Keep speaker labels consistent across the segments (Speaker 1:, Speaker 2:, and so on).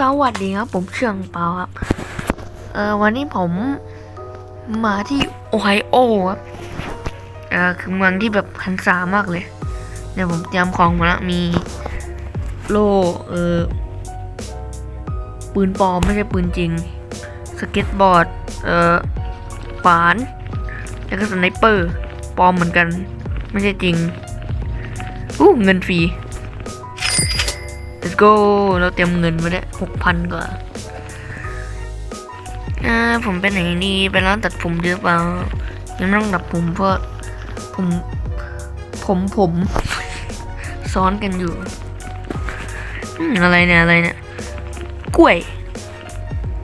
Speaker 1: สวัสดีครับ ผมเชื่องเปาครับ เออวันนี้ผมมาที่โอไฮโอครับ เออคือเมืองที่แบบคันสามากเลยเดี๋ยวผมเตรียมของมาแล้วมีโล่เออปืนปลอมไม่ใช่ปืนจริง สเก็ตบอร์ด เออฝาน แล้วก็สไนเปอร์ปลอมเหมือนกัน ไม่ใช่จริงอู้เงินฟรี let's go เราเตรียมเงินไว้แล้วหกพันกว่าอ่าผมไปไหนดีไปร้านตัดผมหรือเปล่ายังไม่ต้องตัดผมเพราะผมผมผมซ้อนกันอยู่อะไรเนี่ยอะไรเนี่ยกล้วย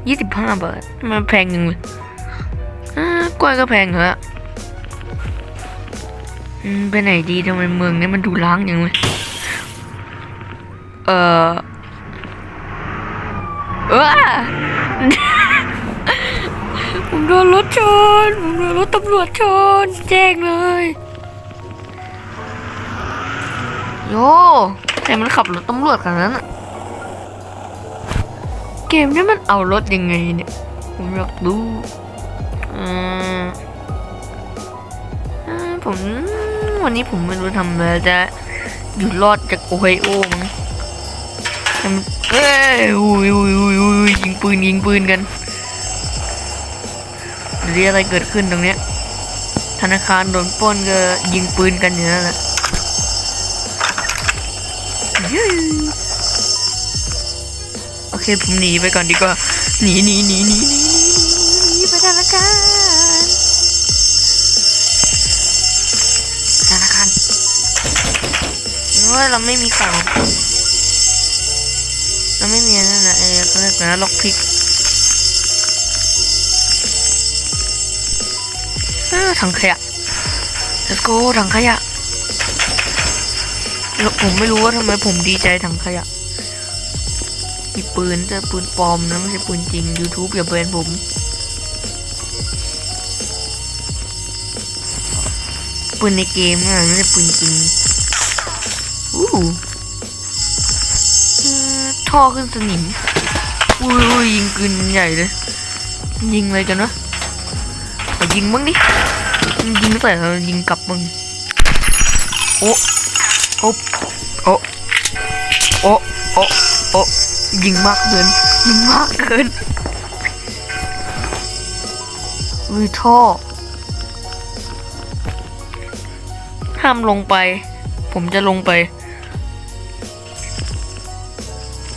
Speaker 1: ยี่สิบห้าบาทมันแพงจังเลยกล้วยก็แพงเหรอไปไหนดีทำไมเมืองนี้มันดูล้างจังเลย เออเออผมโดนรถชน ผมโดนรถตำรวจชน แจ้งเลย โย่ใครมันขับรถตำรวจขนาดนั้นอะเกมนี้มันเอารถยังไงเนี่ย ผมอยากดูอ่าผมวันนี้ผมไม่รู้ทำอะไรจะอยู่รอดจากโอไฮโอมั้ เอ้ยอุ้ยอุ้ยอุ้ยอุ้ยยิงปืนยิงปืนกันเดี๋ยอะไรเกิดขึ้นตรงเนี้ย ธนาคารโดนปล้นก็ยิงปืนกันอย่างนั้นแหละโอเคผมหนีไปก่อนดีกว่า หนีหนีหนีหนีหนีหนีหนีไปธนาคารธนาคารว่าเราไม่มีของ เราไม่มีอันนั่นนะเออเขาเรียกนะล็อกพิกถังขยะ let's go ถังขยะแล้วผมไม่รู้ว่าทำไมผมดีใจถังขยะ มีปืนแต่ปืนปลอมนะ ไม่ใช่ปืนจริง YouTube อย่าเบนผมปืนในเกมนะไม่ใช่ปืนจริงอู้ ท่อขึ้นสนิมอุ้ยยิงปืนใหญ่เลย ยิงอะไรกันวะขอยิงบ้างดิยิงใส่เรายิงกลับมึงโอ้โอ้โอ้โอ้โอ้โอ้ยิงมากเกินยิงมากเกินวิท่อห้ามลงไป ผมจะลงไป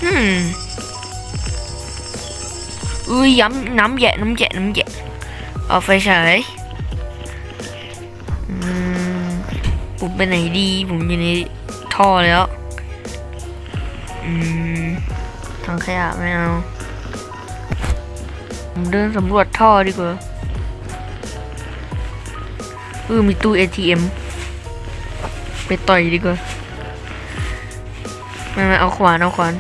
Speaker 1: อืมอุ้ยย้ำน้ำแยะน้ำแยะน้ำแยะเอาไฟฉายอืมผมไปไหนดี ผมอยู่ในท่อแล้ว อืมทางขยะไม่เอา ผมเดินสำรวจท่อดีกว่าเออมีตู้ ATM ไปต่อยดีกว่าไม่ไม่เอาขวานเอาขวาน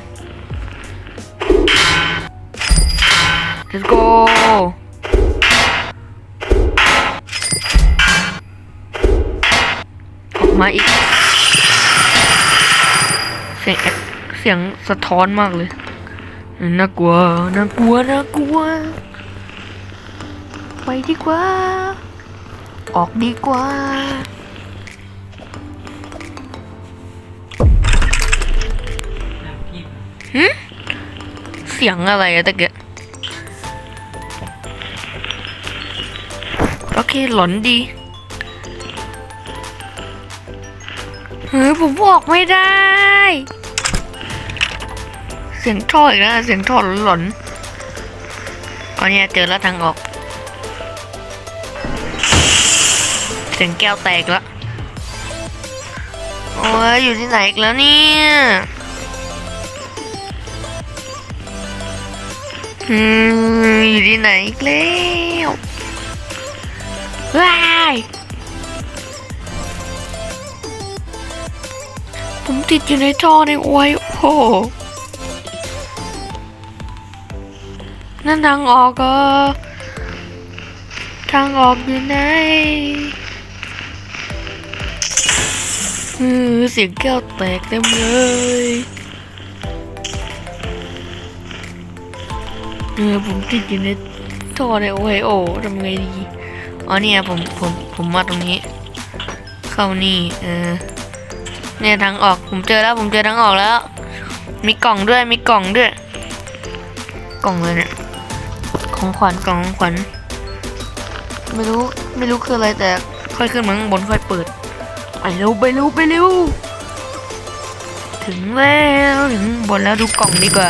Speaker 1: let's go ออกมาอีก เสียงเสียงสะท้อนมากเลย น่ากลัว น่ากลัว น่ากลัว ไปดีกว่า ออกดีกว่าหืมเสียงอะไรอะตะเกีย โอเคหลอนดีเฮ้ยผมบอกไม่ได้ เสียงท่ออีกแล้วเสียงท่อหลอนๆเอาเนี่ยเจอแล้วทางออก เสียงแก้วแตกแล้วโอ้ยอยู่ที่ไหนอีกแล้วเนี่ยอืมอยู่ที่ไหนอีกแล้ว ว้ายผมติดอยู่ในท่อในโอ้ยโอ้โหนั่นทางออกก็ทางออกอยู่ไหนเออเสียงแก้วแตกเต็มเลยเออผมติดอยู่ในท่อในโอไฮโอทำไงดี อ๋อเนี่ยผมผมผมมาตรงนี้ เข้านี่เออเนี่ยทางออกผมเจอแล้วผมเจอทางออกแล้ว มีกล่องด้วยมีกล่องด้วย กล่องเลยเนี่ยของขวัญกล่องของขวัญไม่รู้ไม่รู้คืออะไรแต่ค่อยขึ้นมาข้างบนค่อยเปิดไปเร็วไปเร็วไปเร็วถึงแล้วถึงบนแล้วดูกล่องดีกว่า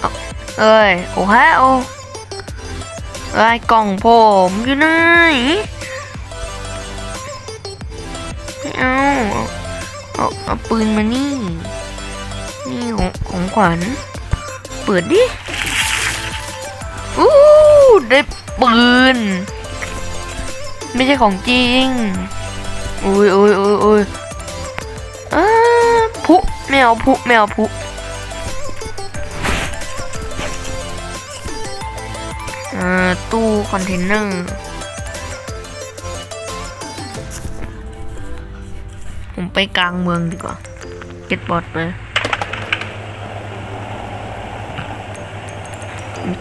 Speaker 1: เอาเอ้ยโอ้ฮะโอ้ ไอ้ยกล่องผมอยู่ไหนไม่เอาเอาเอาปืนมานี่ นี่ของของขวัญ เปิดดิ อู้ได้ปืน ไม่ใช่ของจริงโอ้ยโอ้ยโอ้ยโอ้ยอ้าพุไม่เอาพุไม่ เอาพุอ่าตู้คอนเทนเนอร์ผมไปกลางเมืองดีกว่าเก็ตบอร์ดไป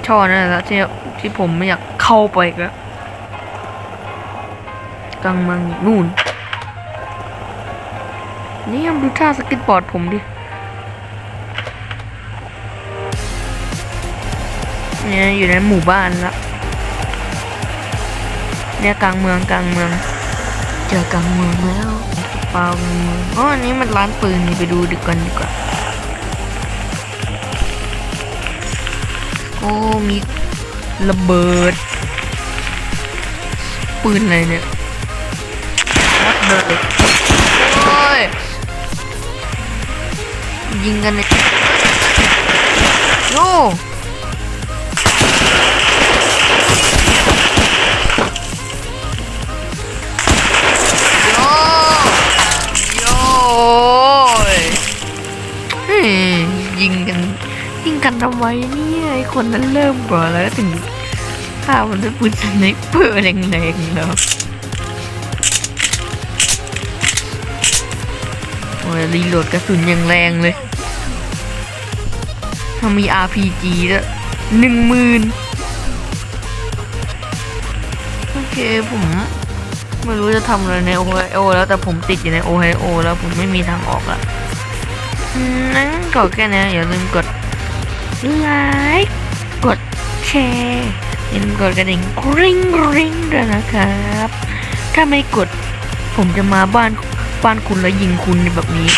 Speaker 1: ช่อนั่นแหละที่ที่ผมไม่อยากเข้าไปก็กลางเมืองนู่นนี่ยังดูท่าสเก็ตบอร์ดผมดิ เนี่ยอยู่ในหมู่บ้านละเนี่ยกลางเมืองกลางเมือง เจอกลางเมืองแล้วเปล่ากลางเมืองอ๋ออันนี้มันร้านปืนนี่ไปดูดีกว่าดีกว่าโอ้มีระเบิด ปืนอะไรเนี่ยวัดเดินโอ้ยยิงกันเลยโย่ กันทำไมเนี่ยไอคนนั้นเริ่มก่อนแล้วถึงฆ่ามันด้วยปืนสไนเปอร์แรงๆแล้วโอ้ยรีโหลดกระสุนอย่างแรงเลยถ้ามี RPG ด้วหนึ่งหมื่นโอเคผมไม่รู้จะทำอะไรในโอไฮโอแล้วแต่ผมติดอยู่ในโอไฮโอแล้วผมไม่มีทางออกละนั้นก็แค่นี้อย่าลืมกด ไลค์กดแชร์อย่าลืมกดกระดิ่งกริ๊งกริ๊งด้วยนะครับ ถ้าไม่กดผมจะมาบ้านบ้านคุณแล้วยิงคุณแบบนี้